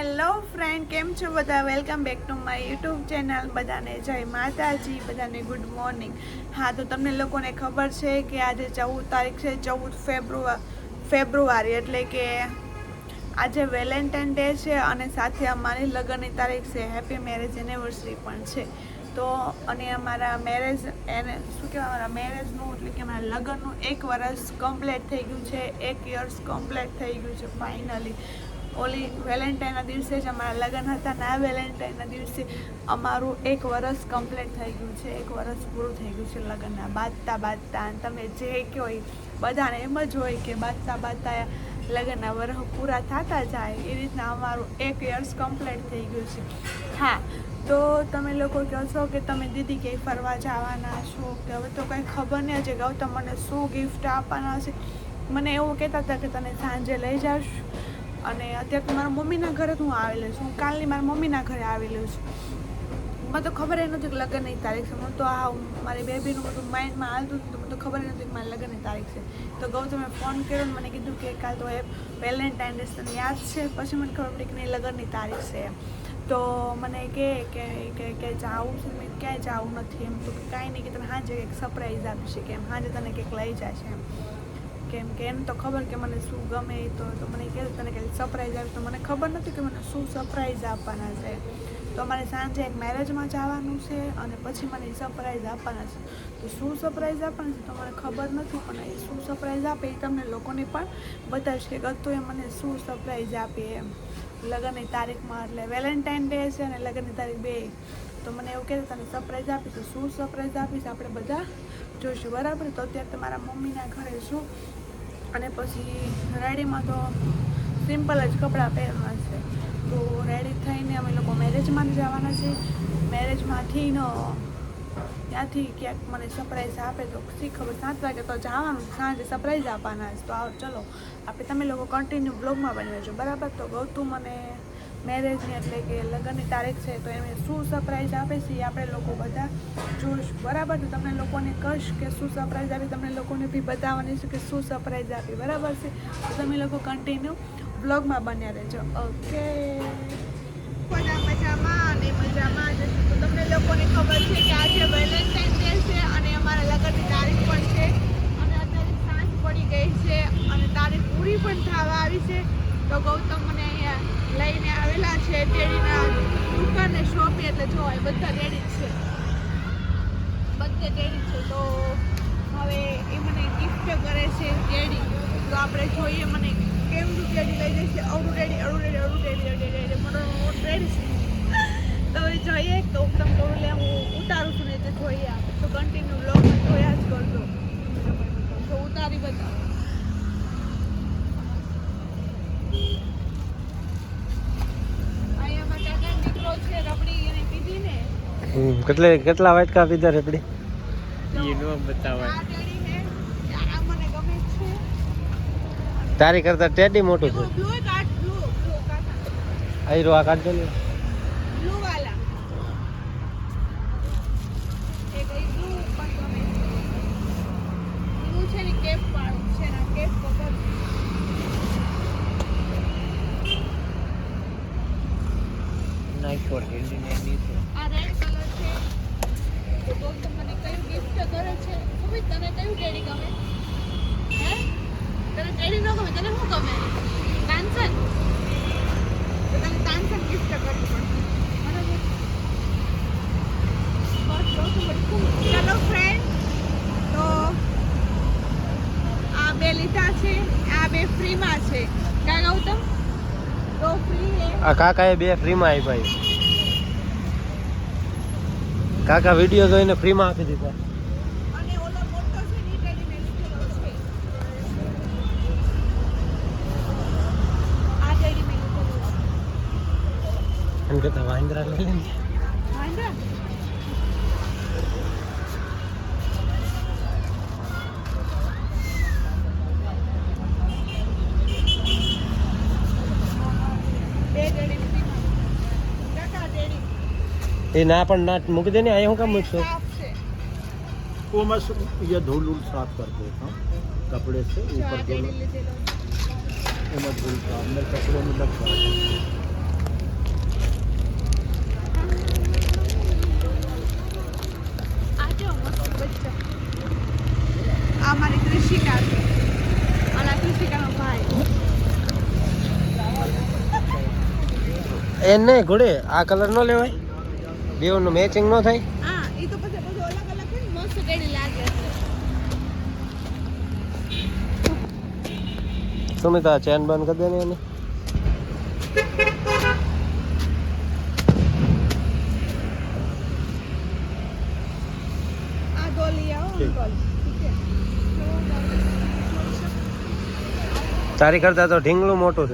Hello friend કેમ છો બધા? Welcome back to my YouTube channel બધાને જય માતાજી, બધાને ગુડ મોર્નિંગ હા, તો તમને લોકોને ખબર છે કે આજે ચૌદ તારીખ છે, ચૌદ ફેબ્રુઆ, ફેબ્રુઆરી એટલે કે આજે વેલેન્ટાઇન ડે છે અને સાથે અમારી લગ્નની તારીખ છે. હેપી મેરેજ એનિવર્સરી પણ છે. તો અને અમારા મેરેજ એને શું કહેવાય? અમારા મેરેજનું એટલે કે અમારા લગ્નનું એક વર્ષ કમ્પ્લીટ થઈ ગયું છે. એક યર્સ કમ્પ્લીટ થઈ ગયું છે ફાઇનલી ઓલી વેલેન્ટાઇનના દિવસે જ અમારા લગ્ન હતા ને આ વેલેન્ટાઇનના દિવસે અમારું એક વર્ષ કમ્પ્લીટ થઈ ગયું છે, એક વરસ પૂરું થઈ ગયું છે લગ્નના. બાંધતા બાંધતા અને તમે જે કહો બધાને એમ જ હોય કે બાંધતા બાંધતા લગ્નના વરહ પૂરા થતા જાય. એ રીતના અમારું એક યર્સ કમ્પ્લીટ થઈ ગયું છે. હા, તો તમે લોકો કહો છો કે તમે દીદી ક્યાંય ફરવા જવાના છો? કે હવે તો કંઈ ખબર નહીં છે તો મને શું ગિફ્ટ આપવાના છે મને એવું કહેતા હતા કે તને સાંજે લઈ જાશ. અને અત્યારે તો મારા મમ્મીના ઘરે જ હું આવેલી છું. હું કાલની મારા મમ્મીના ઘરે આવેલી છું. મને તો ખબર નથી કે લગ્નની તારીખ છે. મને તો આ મારી બેબીનું બધું માઇન્ડમાં હાલતું હતું તો ખબર નથી કે મારી લગ્નની તારીખ છે. તો ગૌતમે ફોન કર્યો ને મને કીધું કે કાલ તો એ વેલેન્ટાઇન ડે તને યાદ છે? પછી મને ખબર પડી કે નહીં, લગ્નની તારીખ છે તો મને કહે કે ક્યાંય જાવું છે? મેં ક્યાંય જાવું નથી એમ. તો કાંઈ નહીં કે તને સાંજે કંઈક સરપ્રાઈઝ આપશે કે એમ. હાજે તને કંઈક લઈ જશે એમ. કેમ કે એને તો ખબર કે મને શું ગમે એ તો મને કહે તને કે સરપ્રાઈઝ આપે તો મને ખબર નથી કે મને શું સરપ્રાઈઝ આપવાના છે. તો મારે સાંજે એક મેરેજમાં જવાનું છે અને પછી મને સરપ્રાઈઝ આપવાના છે. તો શું સરપ્રાઈઝ આપવાના છે તો મને ખબર નથી, પણ એ શું સરપ્રાઈઝ આપે એ તમને લોકોને પણ બતાવીશ કે ગતું એ મને શું સરપ્રાઈઝ આપે એમ. લગ્નની તારીખમાં એટલે વેલેન્ટાઇન ડે છે અને લગ્નની તારીખ બે. તો મને એવું કહેતા તને સરપ્રાઈઝ આપી તો શું સરપ્રાઈઝ આપીશ? આપણે બધા જોઈશું, બરાબર? તો અત્યારે તમારા મમ્મીના ઘરે છું અને પછી રેડીમાં તો સિમ્પલ જ કપડાં પહેરવા છે. તો રેડી થઈને અમે લોકો મેરેજમાં જવાના છે. મેરેજમાંથી ન, ત્યાંથી ક્યાંક મને સરપ્રાઈઝ આપે તો શી ખબર, સાત વાગે તો જવાનું, સાંજે સરપ્રાઈઝ આપવાના છે. તો આવો, ચલો, આપણે તમે લોકો કન્ટિન્યુ બ્લોગમાં બની છો. બરાબર? તો ગૌતું મને મેરેજની એટલે કે લગ્નની તારીખ છે, તો એમને શું સરપ્રાઈઝ આપે છે એ આપણે લોકો બધા જોઈશું બરાબર? તો તમને લોકોને કહીશ કે શું સરપ્રાઈઝ આપી, તમને લોકોને બી બતાવવાની છે કે શું સરપ્રાઈઝ આપી. બરાબર છે? તો તમે લોકો કન્ટિન્યુ બ્લોગમાં બન્યા રહેજો. ઓકે મજામાં અને મજામાં તો તમને લોકોને ખબર છે કે આજે વેલેન્ટાઇન ડે છે અને અમારા લગ્નની તારીખ પણ છે. અને અત્યારે સાંજ પડી ગઈ છે અને તારીખ પૂરી પણ થવા આવી છે. તો ગૌતમ મને અહીંયા લઈને આવેલા છે. ટેડીના દુકાને શોપી એટલે જો, એ બધા ડેડી છે. બધે ડેડી છે. તો હવે એ મને ગિફ્ટ કરે છે ડેડી તો આપણે જોઈએ મને કેમનું ડેડી લઈ જશે અવડું ડેડી અડું ડેડી અડું ડેડી રેડી ડેડી મને ડેડી છે. તો હવે જોઈએ તો તમને લે હું ઉતારું છું ને તો જોઈએ તો કન્ટિન્યુ બ્લોગ જોયા જ કરજો. તો ઉતારી બતાવો અહીંયા મારા કાકા દીકરો છે રબડી એને પીધી ને હમ, કેટલે કેટલા વાટકા પીધા રેપડી તો એ નો બતાવાય. આ ટેડી ને આ મને ગમે છે તારી કરતા ટેડી મોટું છે આયરો આ કાઢજો ને. કેપ વાળું છે કેપ વગર ફોર હેલ્ડી ને નીચે. આ રેડ કલર છે. તો ગૌતમ મને કયું ગિફ્ટ કરે છે. મમ્મી તને કયું ટેડી ગમે? હે? તને ટેડી ન ગમે, તને શું ગમે? કાંચન તો તને કાંચન ગિફ્ટ કરવું પડશે. ચાલો ફ્રેન્ડ તો આ બે લીધા છે, આ બે ફ્રીમાં છે. ક્યાં ગૌતમ તો? આ કાકાએ બે ફ્રીમાં આપ્યા કાકા વીડિયો જોઈને ફ્રીમાં આપી દીધા. મોટો છે ને એ ના પણ ના મૂકી દે ને અહીંયા હું કામ મૂકશો वो मैं ये धूल धूल साफ कर देता हूँ कपड़े से ऊपर धूल वो मैं धूल साफ मेरे कपड़ों में लग जाता हमारे कृषि कार्य कृषि का ભાઈ એને ઘોડે આ કલર નો લેવાય બેવનું મેચિંગ નો થાય? હા એ તો પછી બધું અલગ અલગ હોય મસ્ત કેડી લાગે. સુમિતા ચેન બંધ કરી દે ને એને. આ દો આવો અંકલ તારી કરતા તો ઢીંગલું મોટું છે.